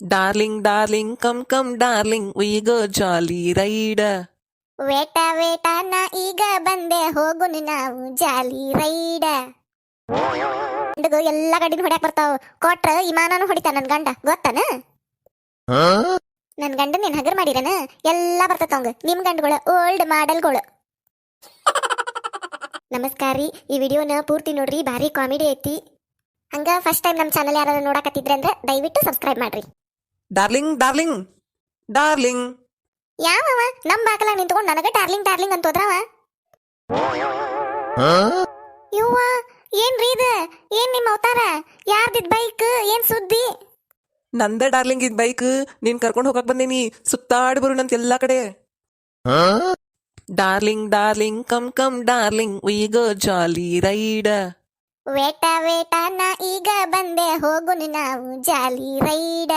Darling, darling, come, come, darling, we go jolly ride. Wait wait ನಾ ಈಗ ಬಂದೆ ಹೋಗುನು ನಾವು ಜಾಲಿ ರೈಡ ಗಂಡಗು ಎಲ್ಲ ಗಡಿನ ಹೊಡ್ಯಾಕ್ ಬರ್ತಾವ. ಕೊಟ್ರ ಇಮಾನನು ಹೊಡಿತಾನ ನನ್ ಗಂಡ ಗೊತ್ತಾನ ನನ್ ಗಂಡ ನೀನ್ ಹಗರ್ ಮಾಡಿರನ? ಎಲ್ಲ ಬರ್ತತ ಅವಂಗ. ನಿಮ್ ಗಂಡಗಳ ಓಲ್ಡ್ ಮಾಡೆಲ್ಗಳು ನಮಸ್ಕಾರ ರೀ ಈ ವಿಡಿಯೋನ ಪೂರ್ತಿ ನೋಡ್ರಿ ಭಾರಿ ಕಾಮಿಡಿ ಐತಿ. ಹಂಗ ಫಸ್ಟ್ ಟೈಮ್ ನಮ್ಮ ಚಾನಲ್ ಯಾರು ನೋಡಕತ್ತಿದ್ರೆ ಅಂದ್ರೆ ದಯವಿಟ್ಟು ಸಬ್ಸ್ಕ್ರೈಬ್ ಮಾಡ್ರಿ. Darling, ಡಾರ್ಲಿಂಗ್ ಯಾವ ಯಾವವ? ನಮ್ ಬಾಕಲ ನಿಂತ್ಕೊಂಡು ನನಗೆ ಡಾರ್ಲಿಂಗ್ ಡಾರ್ಲಿಂಗ್ ಅಂತ ಹೋದ್ರವ ಇವ್ವ ಏನ್ರಿ ಇದ? ಏನ್ ನಿಮ್ಮ ಅವತಾರ? ಯಾರ್ದಿದ್ ಬೈಕ್? ಏನ್ ಸುದ್ದಿ? ನಂದ ಡಾರ್ಲಿಂಗ್ ಇದ್ ಬೈಕ್. ನೀನ್ ಕರ್ಕೊಂಡು ಹೋಗಕ್ ಬಂದೇನಿ. ಸುತ್ತಾಡಿ ಬರೋಣಂತ ಎಲ್ಲಾ ಕಡೆ. Darling darling come come darling. We go jolly ride. Wait wait ನಾ ಈಗ ಬಂದೆ. ಹೋಗುನು ನಾವು ಜಾಲಿ ರೈಡ.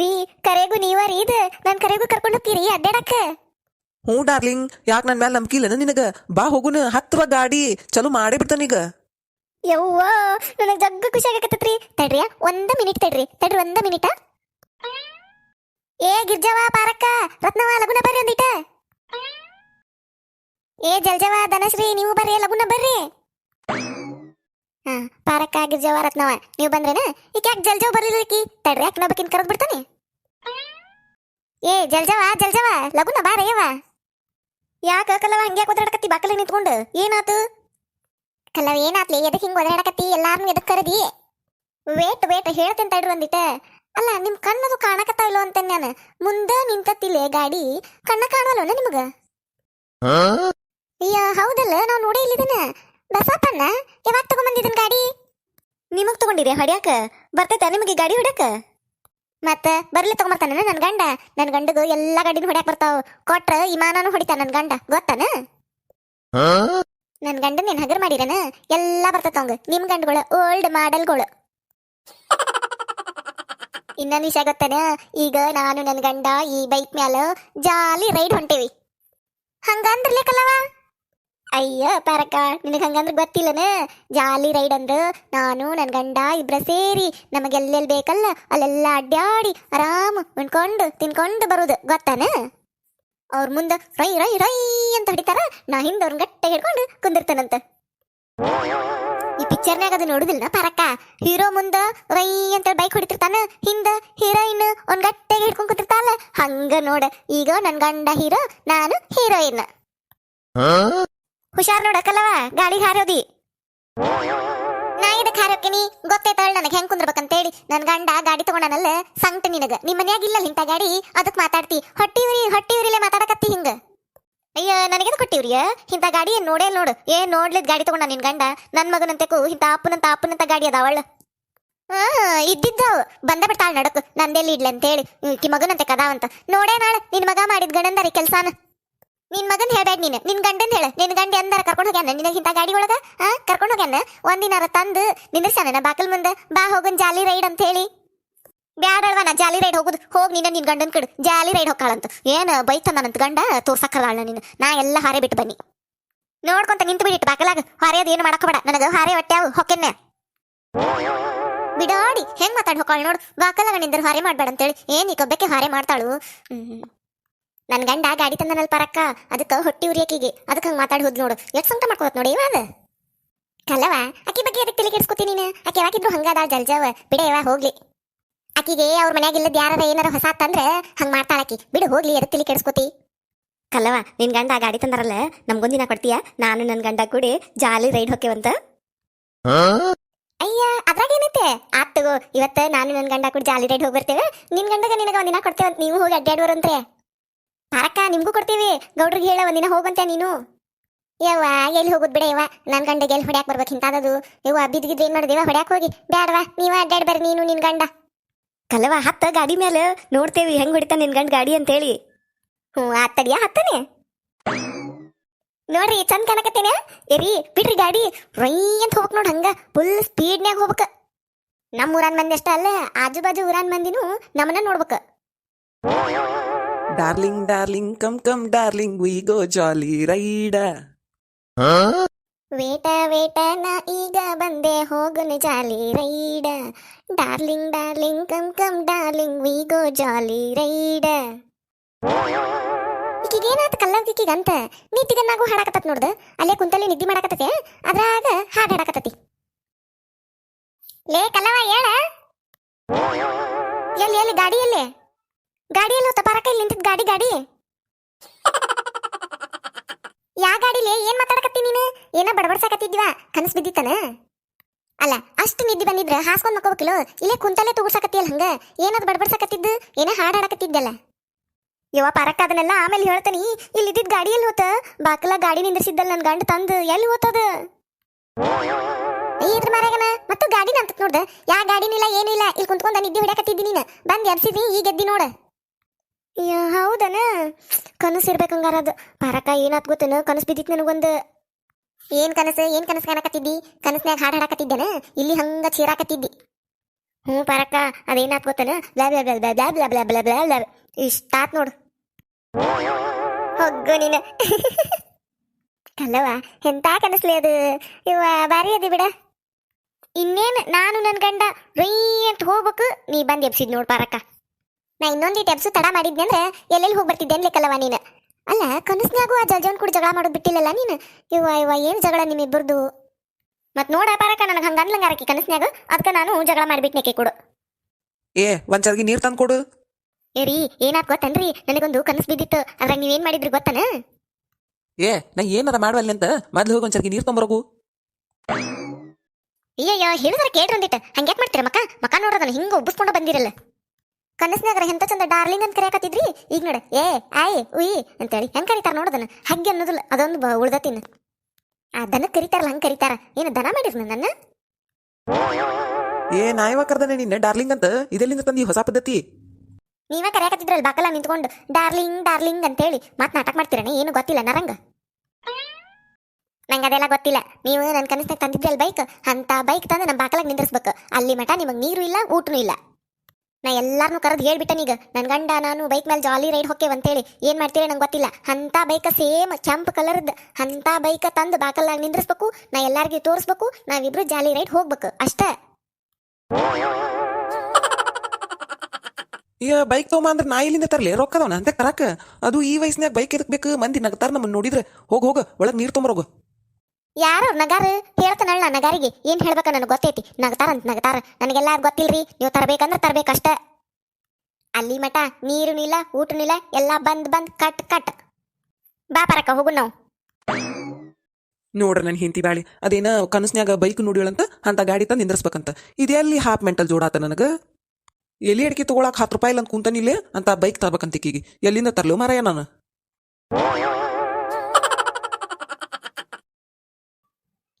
ರೀ ಕರೆಗೂ ನೀವ ರೀ ಇದ. ನನ್ ಕರೆಗೂ ಕರ್ಕೊಂಡು ಹೋಗ್ತೀರಿ ಅಡ್ಡಾಡಕ್ಕ. ಹ್ಞೂ ಡಾರ್ಲಿಂಗ್ ಯಾಕೆ ನನ್ ಮ್ಯಾಲ ನಂಬಿಕೆ ಇಲ್ಲನ ನಿನಗ? ಬಾ ಹೋಗುನ ಹತ್ತುವ ಗಾಡಿ ಚಲೋ ಮಾಡೇ ಬಿಡ್ತಾನೀಗ ಯವ್ವ ನನಗೆ ಜಗ್ಗ ಖುಷಿ ಆಗಕತ್ತೈತ್ರಿ. ತಡ್ರಿ ಒಂದ ಮಿನಿಟ್ ತಡ್ರಿ. ತಡ್ರಿ ಒಂದ ಮಿನಿಟ. ಏ ಗಿರ್ಜವ ಪಾರಕ್ಕ ರತ್ನವ ಲಗುನ ಬರ್ರಿ ಒಂದಿಟ. ಏ ಜಲ್ಜವ ಧನಶ್ರೀ ನೀವು ಬರ್ರಿ ಲಗುನ ಬರ್ರಿ. ಹಾ ಪಾರಕ್ಕ ಗಿರ್ಜವ ರತ್ನವ ನೀವು. ಬಂದ್ರೇನ? ಈಗ ಯಾಕೆ ಜಲ್ಜಾವ್ ಬರ್ಲಿಲ್ಲ ಈಕಿ? ತಡ್ರಿ ಯಾಕೆ ನೋಬಕಿನ್ ಕರೆದ್ ಬಿಡ್ತಾನೆ? ಏ ಜಲ್ಜವ ಜಲ್ಜವ ಲಗುನ ಬಾರಯ್ಯವ ಯಾಕ ಕಲ್ಲವ ಹಂಗ್ಯಾಕ್ ಒದಾಡಕತ್ತಿ ಬಾಕಲಿ ನಿಂತ್ಕೊಂಡು? ಏನಾತು? ಕಲ್ಲವ ಏನಾತ್ಲಿ? ಎದಕ್ ಹಿಂಗ್ ಒದಾಡಕತ್ತಿ ಎಲ್ಲಾರ್ನು ಎದಕ್ ಕರೆದಿ? ವೇಟ್ ವೇಟ್ ಹೇಳ್ತೇನೆ ತಡ್ರಿ ಒಂದಿಟ. ಅಲ್ಲ ನಿಮ್ ಕಣ್ಣದು ಕಾಣಕತ್ತಾವಿಲ್ಲೋ ಅಂತ ನಾನು? ಮುಂದ ನಿಂತತ್ತಿಲೆ ಗಾಡಿ ಕಣ್ಣ ಕಾಣವಲ್ಲ ನಿಮಗ? ಅಯ್ಯ ಹೌದಲ್ಲ ನಾವು ನೋಡೇ ಇಲ್ಲಿದನ ಬಸಪ್ಪಣ್ಣ ಯಾವಾಗ ತಗೊಂಬಂದಿದನ್ ಗಾಡಿ? ನಿಮಗ್ ತಗೊಂಡಿದೆ ಹೊಡ್ಯಾಕ? ಬರ್ತೈತ ನಿಮಗೆ ಗಾಡಿ ಹೊಡ್ಯಾಕ? ಮತ್ತ ಬರ್ಲಿ ತಗೊಂಬರ್ತಾನ ನನ್ನ ಗಂಡ. ನನ್ನ ಗಂಡಗ ಎಲ್ಲಾ ಗಾಡಿನ ಹೊಡ್ಯಾಕ ಬರ್ತಾವ. ಕೊಟ್ರ ಇಮಾನನು ಹೊಡಿತಾನ ನನ್ನ ಗಂಡ. ಗೊತ್ತಾನ? ನನ್ನ ಗಂಡ ನೀನ್ ಹಗರ್ ಮಾಡಿರನ? ಎಲ್ಲಾ ಬರ್ತೈತ ಅವಂಗ. ನಿಮ್ ಗಂಡಗಳು ಓಲ್ಡ್ ಮಾಡೆಲ್ಗಳು. ಇನ್ನೊಂದ್ ವಿಷಯ ಗೊತ್ತಾನ? ಈಗ ನಾನು ನನ್ನ ಗಂಡ ಈ ಬೈಕ್ ಮ್ಯಾಲ ಜಾಲಿ ರೈಡ್ ಹೊಂಟೇವಿ. ಹಂಗಂದ್ರಲೇ ಕಲವ ಅಯ್ಯ, ಪಾರಕ್ಕ, ನಿನಗೆ ಹಂಗಂದ್ರೆ ಗೊತ್ತಿಲ್ಲನ? ಜಾಲಿ ರೈಡ್ ಅಂದ್ರ ನಾನು ನನ್ನ ಗಂಡ ಇಬ್ರ ಸೇರಿ ನಮಗೆ ನಮಗೆಲ್ಲೆಲ್ ಬೇಕಲ್ಲ, ಅಲ್ಲೆಲ್ಲ ಅಡ್ಡಾಡಿ ಆರಾಮ್ ಉಣ್ಕೊಂಡು ತಿನ್ಕೊಂಡು ಬರೋದು. ಗೊತ್ತಾನ? ಅವ್ರ ಮುಂದ ರೈ ರೈ ರೈ ಅಂತ ಹೊಡಿತಾರ. ನಾ ಹಿಂದೆ ಅವ್ರನ್ನ ಗಟ್ಟೆ ಹಿಡ್ಕೊಂಡು ಕುಂದಿರ್ತಾನಂತ. ಈ ಪಿಕ್ಚರ್ನಾಗ ಅದು ನೋಡುದಿಲ್ಲ ಪಾರಕ್ಕ? ಹೀರೋ ಮುಂದ ರೈ ಅಂತ ಬೈಕ್ ಹೊಡಿತಿರ್ತಾನ. ಹಿಂದ ಹೀರೋಯಿನ್ ಒಂದ್ ಗಟ್ಟೆಗೆ ಹಿಡ್ಕೊಂಡ್ ಕುಂತಿರ್ತಾಳ ಹಂಗ ನೋಡ. ಈಗ ನನ್ ಗಂಡ ಹೀರೋ, ನಾನು ಹೀರೋಯಿನ್. ಹುಷಾರ್ ನೋಡಕಲ್ಲವ ಗಾಡಿ ಹಾರೋದಿ. ನಾ ಇದಕ್ಕೆ ಹಾರೋಕಿನಿ ಗೊತ್ತೈತಳ ನನಗೆ ಹೆಂಗ್ ಕುಂದ್ರಬೇಕಂತೇಳಿ. ನನ್ ಗಂಡ ಗಾಡಿ ತಗೊಂಡನಲ್ಲ, ಸಂಕ್ಟ ನಿನಗ. ನಿಮ್ ಮನ್ಯಾಗ ಇಲ್ಲ ಇಂತ ಗಾಡಿ? ಅದಕ್ ಮಾತಾಡ್ತಿ. ಹೊಟ್ಟಿ ಉರಿ ಹೊಟ್ಟಿ ಉರಿಲೆ ಮಾತಾಡಕತ್ತಿ ಹಿಂಗ. ಅಯ್ಯ ನನಗೆ ಕೊಟ್ಟಿವ್ರಿಯ ಇಂಥ ಗಾಡಿ ಏನ್ ನೋಡೇ ನೋಡು. ಏನ್ ನೋಡ್ಲಿದ್ ಗಾಡಿ ತಗೊಂಡ ನಿನ್ ಗಂಡ? ನನ್ ಮಗನಂತೆಕು ಇಂತ ಅಪ್ಪನಂತ ಅಪ್ಪನಂತ ಗಾಡಿ ಅದಾವಳ ಹಾ ಇದ್ದಿದ್ದಾವ್. ಬಂದ ಬಿಡ್ತಾಳ ನಡಕು. ನಂದೆಲ್ಲಿ ಇಡ್ಲಿ ಅಂತೇಳಿ. ಈಕಿ ಮಗನಂತೆ ಕದಾವಂತ. ನೋಡೇ ನಾಳೆ, ನಿನ್ ಮಗ ಮಾಡಿದ್ ಗಣಂದರಿ ಕೆಲ್ಸಾನ. ನಿನ್ ಮಗನ್ ಹೇಳ್ಬೇಡ ನೀನು. ನಿನ್ ಗಂಡನ್ ಹೇಳ. ನಿನ್ ಗಂಡ ಎಂದಾರ ಕರ್ಕೊಂಡು ಹೋಗ್ಯಾನ? ನಿನಗೆ ಗಾಡಿ ಒಳಗ? ಕರ್ಕೊಂಡು ಹೋಗ್ಯಾನ? ಒಂದಿನಾರ ತಂದು ನಿಂದಿರ್ಸಾನ ಬಾಕಲ್ ಮುಂದೆ? ಬಾ ಹೋಗನ್ ಜಾಲಿ ರೈಡ್ ಅಂತ ಹೇಳಿ ಬ್ಯಾಡಲ್ವ ನಾ ಜಾಲಿ ರೈಡ್ ಹೋಗುದು? ಹೋಗಿ ನಿನ್ನ ನಿನ್ ಗಂಡನ್ ಕಡು. ಜಾಲಿ ರೈಡ್ ಹೋಗ್ಕಾಳಂತ. ಏನ್ ಅಂತ ಗಂಡ? ತೋರ್ಸಕ್ಕಲ್ಲ ನೀನು. ನಾ ಎಲ್ಲ ಹಾರೆ ಬಿಟ್ಟು ಬನ್ನಿ. ನೋಡ್ಕೊಂತ ನಿಂತು ಬಿಡಿಟ್ಟು ಬಾಕಲಾಗ. ಹಾರೆಯದು ಏನು ಮಾಡಕೋಬೇಡ ನನಗ ಹಾರೆ ಹೊಟ್ಟ್ಯಾವು ಹೊಕ್ಕೆನ್ನೆ. ಬಿಡಾಡಿ. ಹೆಂಗ್ ಮಾತಾಡ್ ಹೊಕ್ಕಾಳ ನೋಡು. ಬಾಕಲಾಗ ನಿಂದ್ರ ಹಾರೆ ಮಾಡ್ಬೇಡ ಅಂತೇಳಿ. ಏನ್ ಈ ಕೊಬ್ಬಕ್ಕೆ ಹಾರೆ ಮಾಡ್ತಾಳು? ನನ್ ಗಂಡ ಗಾಡಿ ತಂದನಲ್ ಪರಕ್ಕ ಅದಕ್ಕ ಹೊಟ್ಟಿ ಉರಿಯಕಿಗೆ ಅದಕ್ಕೆ ಹಂಗ ಮಾತಾಡಿ ಹೋದ್ ನೋಡು. ಎಷ್ಟು ಸಂಕಟ ಮಾಡ್ಕೋತ್ ನೋಡಿ ಇವಾಗ ಕಲ್ಲವ ಅಕ್ಕಿ ಬಗ್ಗೆ ಅದಕ್ಕೆ ತಲೆ ಕೆಡ್ಸ್ಕೊತೀನಿ ನೀನು? ಯಾಕಿದ್ರು ಯಾವಾಗಿದ್ರು ಹಂಗಾದ ಜಲ್ಜವ. ಬಿಡೇವ ಹೋಗ್ಲಿ. ಅಕ್ಕಿಗೆ ಅವ್ರ ಮನ್ಯಾಗ ಇಲ್ಲದ ಯಾರ ಏನಾರ ಹೊಸ ತಂದ್ರೆ ಹಂಗ ಮಾಡ್ತಾಳ ಅಕ್ಕಿ ಬಿಡು, ಹೋಗ್ಲಿ ಅದಕ್ಕೆ ತಲೆ ಕೆಡ್ಸ್ಕೊತಿ? ಕಲ್ಲವ ನಿನ್ ಗಂಡ ಗಾಡಿ ತಂದಾರಲ್ಲ ನಮ್ಗೊಂದಿನ ಕೊಡ್ತೀಯ? ನಾನು ನನ್ ಗಂಡ ಕೂಡಿ ಜಾಲಿ ರೈಡ್ ಹೊಕ್ಕೇವಂತ. ಅಯ್ಯ, ಅದ್ರಾಗ ಏನೈತೆ? ಆತ್ ತಗೋ, ಇವತ್ತ ನಾನು ನನ್ ಗಂಡ ಕೂಡಿ ಜಾಲಿ ರೈಡ್ ಹೋಗಿ ಬರ್ತೇವೆ. ನಿನ್ ಗಂಡಗ ನಿನಗ ಒಂದಿನ ಕೊಡ್ತೇವಂತ. ನೀವು ಹೋಗಿ ಅಡ್ಡಾಡುವರಂತೆ ಪಾರಕ್ಕ ನಿಮ್ಗೂ ಕೊಡ್ತೀವಿ. ಗೌಡ್ರಿಗೆ ಹೇಳ ಒಂದಿನ ಹೋಗಂತೆ ನೀನು. ಯವ್ವ ಎಲ್ಲಿ ಹೋಗುದ್ ಬಿಡ ಯವ್ವ. ನನ್ ಗಂಡಗೆ ಎಲ್ಲಿ ಹೊಡ್ಯಾಕ್ ಬರ್ಬೇಕು ಇಂತಾದದು. ಯವ್ವ ಏನು ಏನ್ ಮಾಡಿದೇವ ಹೊಡ್ಯಾಕ್ ಹೋಗಿ. ಬ್ಯಾಡವಾ ನೀವ ಅಡ್ಡಾಡ್ ಬರ್ರಿ ನೀನು ನಿನ್ ಗಂಡ. ಕಲವ ಹತ್ತ ಗಾಡಿ ಮೇಲೆ ನೋಡ್ತೇವಿ. ಹೆಂಗ್ ಹೊಡಿತಾ ನಿನ್ ಗಂಡ ಗಾಡಿ ಅಂತೇಳಿ. ಹ್ಞೂ ಆತಡಿಯ ಹತ್ತನೆ? ನೋಡ್ರಿ ಚಂದ ಕಾಣಕತ್ತೇನೆ? ಎರಿ ಬಿಡ್ರಿ ಗಾಡಿ. ರೈ ಅಂತ ಹೋಗ್ಬೇಕು ನೋಡ್ ಹಂಗ. ಫುಲ್ ಸ್ಪೀಡ್ನ್ಯಾಗ ಹೋಗ್ಬೇಕ. ನಮ್ಮ ಊರನ್ ಮಂದಿ ಅಷ್ಟ ಅಲ್ಲ ಆಜು ಬಾಜು ಊರಾನ್ ಮಂದಿನೂ ನಮ್ಮನ್ನ ನೋಡ್ಬೇಕ. Darling darling come come darling we go jolly ride wait wait ನಾ ಈಗ ಬಂದೆ ಹೋಗುನು jolly ride darling darling come come darling we go jolly ride ಈಗೇನಾತ ಏನಾಯ್ತು ಕಲ್ಲವ್ಕಿಗೆ ಅಂತ? ನೀತಿಗನ್ನಾಗೂ ಹಾಡಾಕತ್ತತ್ ನೋಡ್ದ. ಅಲ್ಲೇ ಕುಂತಲ್ಲಿ ನಿದ್ದೆ ಮಾಡಾಕತ್ತತೆ ಅದ್ರಾಗ ಹಾಡ ಹಾಡಾಕತ್ತತಿ. ಲೇ ಕಲ್ಲವ ಹೇಳ? ಎಲ್ಲಿ ಎಲ್ಲಿ, ಗಾಡಿ ಎಲ್ಲಿ ಗಾಡಿ ಎಲ್ಲಿ ಹೋತ ಪರಕ ಇಲ್ಲಿ ನಿಂತಿದ್ ಗಾಡಿ ಗಾಡಿ? ಯಾ ಗಾಡಿಲಿ? ಏನ್ ಮಾತಾಡಕತ್ತಿ ನೀನು? ಏನ ಬಡಬಡ್ಸಾಕತ್ತಿದ್ವ ಕನಸ್ ಬಿದ್ದಿತ್ತನ? ಅಲ್ಲ, ಅಷ್ಟು ನಿದ್ದೆ ಬಂದಿದ್ರ ಹಾಸ್ಕೊಂಡ್ ಮಕ್ಕೋಬೇಕಿಲ್ಲ? ಇಲ್ಲೇ ಕುಂತಲ್ಲೇ ತೂಗುಸಾಕತ್ತಿಯಲ್ಲ ಹಂಗ? ಏನದ್ ಬಡಬಡ್ಸಾಕತ್ತಿದ್ದು? ಏನ ಹಾಡಾಡಕತ್ತಿದ್ದಲ್ಲ? ಯವ್ವ, ಪಾರಕ್ಕ, ಅದನ್ನೆಲ್ಲ ಆಮೇಲೆ ಹೇಳ್ತೀನಿ. ಗಾಡಿ ಎಲ್ಲಿ ಹೋತ? ಬಾಕಲ ಗಾಡಿ ನಿಂದ್ರಿಸಿದ್ದಲ್ಲ ನನ್ ಗಂಡ ತಂದು ಎಲ್ಲಿ ಹೋತದ? ಇದ್ರ ಮರೆಗನ ಮತ್ತು ಗಾಡಿ ಅಂತ ನೋಡ್ದ? ಯಾ ಗಾಡಿನಿಲ್ಲ, ಏನಿಲ್ಲ ಇಲ್ಲಿ ಕುಂತ್ಕೊಂಡ ನಿದ್ದೆ ಹೊಡ್ಯಾಕತ್ತಿದ್ದಿ ನೀನು. ಬಂದ್ ಎಬ್ಸಿದ್ನಿ ಈಗ ಎದ್ದಿ ನೋಡ. ಹೌದನ? ಕನಸು ಇರ್ಬೇಕಂಗಾರ ಅದು. ಪರಕ ಏನಾತ್ ಗೊತ್ತೇನು? ಕನಸು ಬಿದ್ದಿತ್ತು ನನಗೊಂದು. ಏನ್ ಕನಸು? ಏನ್ ಕನಸು ಕಾಣಕತ್ತಿದ್ದಿ? ಕನಸ್ನ್ಯಾಗ ಹಾಡು ಹಾಡಕತ್ತಿದ್ದೇನ? ಇಲ್ಲಿ ಹಂಗ ಚೀರಾಕತ್ತಿದ್ದಿ. ಹ್ಞೂ ಪರಕ, ಅದೇನಾತ್ ಗೊತ್ತೇನ? Blah blah blah blah blah blah blah blah blah, ಇಷ್ಟಾತ್ ನೋಡು. ಹೊಗ್ಗು ನೀನ. ಅಲ್ಲವ ಎಂತ ಕನಸ್ಲಿ ಅದು? ಇವ ಬಾರಿ ಅದಿ ಬಿಡ. ಇನ್ನೇನು ನಾನು ನನ್ನ ಗಂಡ ರೈ ಅಂತ ಹೋಗ್ಬೇಕು, ನೀ ಬಂದು ಎಬ್ಸಿದ್ ನೋಡ್ ಪಾರಕ್ಕ ನಾ ಇನ್ನೊಂದು ಟೆಪ್ಸು ತಡ ಮಾಡಿದ್ನಿ ಅಂದ್ರೆ ಎಲ್ಲೆಲ್ಲಿ ಹೋಗಿ ಬರ್ತಿದ್ದೆ ಅನ್ಲಿಕ್ಕಲ್ಲವ ನೀನು? ಅಲ್ಲ ಕನಸ್ನ್ಯಾಗೂ ಆ ಜಲ್ಜವನ್ ಕೂಡ ಜಗಳ ಮಾಡೋದು ಬಿಟ್ಟಿಲ್ಲಲ್ಲ ನೀನು? ಇವ ಇವ ಏನು ಜಗಳ ನಿಮ್ಮಿಬ್ಬರದು? ಮತ್ತೆ ನೋಡ ಪಾರಕ ನನಗೆ ಹಂಗ ಅನ್ಲಂಗಾರಕ್ಕೆ ಕನಸ್ನ್ಯಾಗ. ಅದಕ್ಕೆ ನಾನು ಜಗಳ ಮಾಡಿಬಿಟ್ನೇಕೆ ಕೊಡು. ಏ ಒಂದ್ ಚರ್ಗಿ ನೀರ್ ತಂದ್ ಕೊಡು. ಏ ರೀ ಏನಾತ್ ಗೊತ್ತನ್ರಿ? ನನಗೊಂದು ಕನಸು ಬಿದ್ದಿತ್ತು. ಅದ್ರಾಗ ನೀವೇನು ಮಾಡಿದ್ರಿ ಗೊತ್ತನ? ಏ ನಾ ಏನಾರ ಮಾಡ್ವಲ್ಲಿ ಅಂತ? ಮೊದ್ಲು ಹೋಗಿ ಒಂದ್ ಚರ್ಗಿ ನೀರ್ ತೊಂಬರೋಗು. ಅಯ್ಯಯ್ಯೋ ಹೇಳಿದ್ರೆ ಕೇಳ್ರಂದಿತ್ತ ಹಂಗ್ಯಾಕ್ ಮಾಡ್ತೀರ ಮಕ್ಕ? ಮಕ್ಕ ನೋಡ್ರದನ್ನ ಹಿಂಗ ಒಬ್ಬಿಸ್ಕೊಂಡು ಬಂದಿರಲ್ಲ. ಕನಸ್ನಾಗ್ರ ಎಂತ ಚಂದ ಡಾರ್ಲಿಂಗ್ ಅಂತ ಕರೆಯಕತ್ತಿದ್ರಿ? ಈಗ ನೋಡ. ಏ ಆಯ್ ಉಯ್ ಅಂತೇಳಿ. ಹೆಂಗ್ ಕರೀತಾರ ನೋಡದನ್ನ ಹಗ್ಗೆ ಅನ್ನೋದಿಲ್ಲ ಅದೊಂದು ಬ ಉಳ್ದತಿನ ಆ ದನ ಕರಿತಾರಲ್ಲ ಹಂಗ್ ಕರೀತಾರ. ಏನು ದನ ಮಾಡಿರ್ ನನ್ನ? ಏ ನಾಯವ ಕರ್ದನೆ ನಿನ್ನೆ? ಡಾರ್ಲಿಂಗ್ ಅಂತ? ಇದೆಲ್ಲಿಂದ ತಂದಿ ಹೊಸ ಪದ್ಧತಿ? ನೀವೇ ಕರೆಯಕತ್ತಿದ್ರಲ್ಲ ಬಾಕಲ ನಿಂತ್ಕೊಂಡು. ಡಾರ್ಲಿಂಗ್ ಡಾರ್ಲಿಂಗ್ ಅಂತ ಹೇಳಿ ಮತ್ ನಾಟಕ ಮಾಡ್ತೀರಣ ಏನು ಗೊತ್ತಿಲ್ಲ ನರಂಗ. ನಂಗೆ ಅದೆಲ್ಲ ಗೊತ್ತಿಲ್ಲ. ನೀವು ನನ್ನ ಕನಸ್ನಾಗ ತಂದಿದ್ರಲ್ಲ ಬೈಕ್ ಅಂತ ಬೈಕ್ ತಂದು ನಮ್ಮ ಬಾಕಲಾಗ ನಿಂದ್ರಿಸ್ಬೇಕು. ಅಲ್ಲಿ ಮಟ ನಿಮಗೆ ನೀರು ಇಲ್ಲ ಊಟನೂ ಇಲ್ಲ. ನಾ ಎಲ್ಲಾರನು ಕರೆದು ಹೇಳ್ಬಿಟ್ಟನೀಗ ನನ್ನ ಗಂಡ, ನಾನು ಬೈಕ್ ಮೇಲೆ ಜಾಲಿ ರೈಡ್ ಹೋಕ್ಕೇವ್ ಅಂತೇಳಿ ಏನು ಮಾಡ್ತೀರಿ ನಂಗೆ ಗೊತ್ತಿಲ್ಲ. ಅಂತ ಬೈಕ ಸೇಮ್ ಕೆಂಪು ಕಲರ್ದು. ಅಂತ ಬೈಕ ತಂದು ಬಾಕಲ್ನಾಗ ನಿಂದ್ರಿಸ್ಬೇಕು. ನಾ ಎಲ್ಲಾರ್ಗಿ ತೋರಿಸ್ಬೇಕು. ನಾವಿಬ್ರು ಜಾಲಿ ರೈಡ್ ಹೋಗ್ಬೇಕು. ಅಷ್ಟೇ. ಈಗ ಬೈಕ್ ತಗೊಂಬ ಅಂದ್ರೆ ನಾ ಇಲ್ಲಿಂದ ತರಲಿ. ರೊಕ್ಕದವನ? ಅಂತ ಕರಾಕ. ಅದು ಈ ವಯಸ್ಸಿನಾಗ ಬೈಕ್ ಎದಕ್ ಬೇಕು ಮಂದಿ ನಗ್ತಾರ ನಮ್ಮನ್ನ ನೋಡಿದ್ರೆ. ಹೋಗ್, ಹೋಗ. ಒಳಗೆ ನೀರು ತೊಂಬರೋಗು. ಯಾರು ನಗಾರ ಹೇಳ್ತಾನಲ್ಲ ನಗಾರಿಗೆ, ಏನ್ ಹೇಳ್ಬೇಕ ನನಗೆ ಗೊತ್ತೈತಿ? ನಗತಾರ ಅಂತ ನಗತಾರ. ನನಗೆಲ್ಲ ಗೊತ್ತಿಲ್ರಿ, ನೀವು ತರ್ಬೇಕಂದ್ರೆ ತರ್ಬೇಕಷ್ಟ. ಅಲ್ಲಿ ಮಠ, ನೀರು ಇಲ್ಲ ಊಟ ಇಲ್ಲ ಎಲ್ಲ ಬಂದ್ ಬಂದ್ ಕಟ್ ಕಟ್. ಬಾ ಹೋಗು ನಾವು. ನೋಡ್ರಿ ನನ್ನ ಹಿಂತಿ ಬಾಳಿ ಅದೇನ ಕನಸ್ನ್ಯಾಗ ಬೈಕ್ ನೋಡಿಳಂತ ಅಂತ ಗಾಡಿ ತಂದು ನಿಂದ್ರಸ್ಬೇಕಂತ. ಇದೆಲ್ಲಿ ಹಾಫ್ ಮೆಂಟಲ್ ಜೋಡಾತ ನನಗೆ. ಎಲ್ಲಿ ಅಡಿಕೆ ತಗೊಳಕ್ ಹತ್ತು ರೂಪಾಯಿ ಇಲ್ಲ ಅಂತ ಕುಂತನಿಲ್ಲೇ ಅಂತ ಬೈಕ್ ತರ್ಬೇಕಂತ ಈಕಿಗೆ. ಎಲ್ಲಿಂದ ತರ್ಲೋ ಮಾರಾಯ ನಾನು?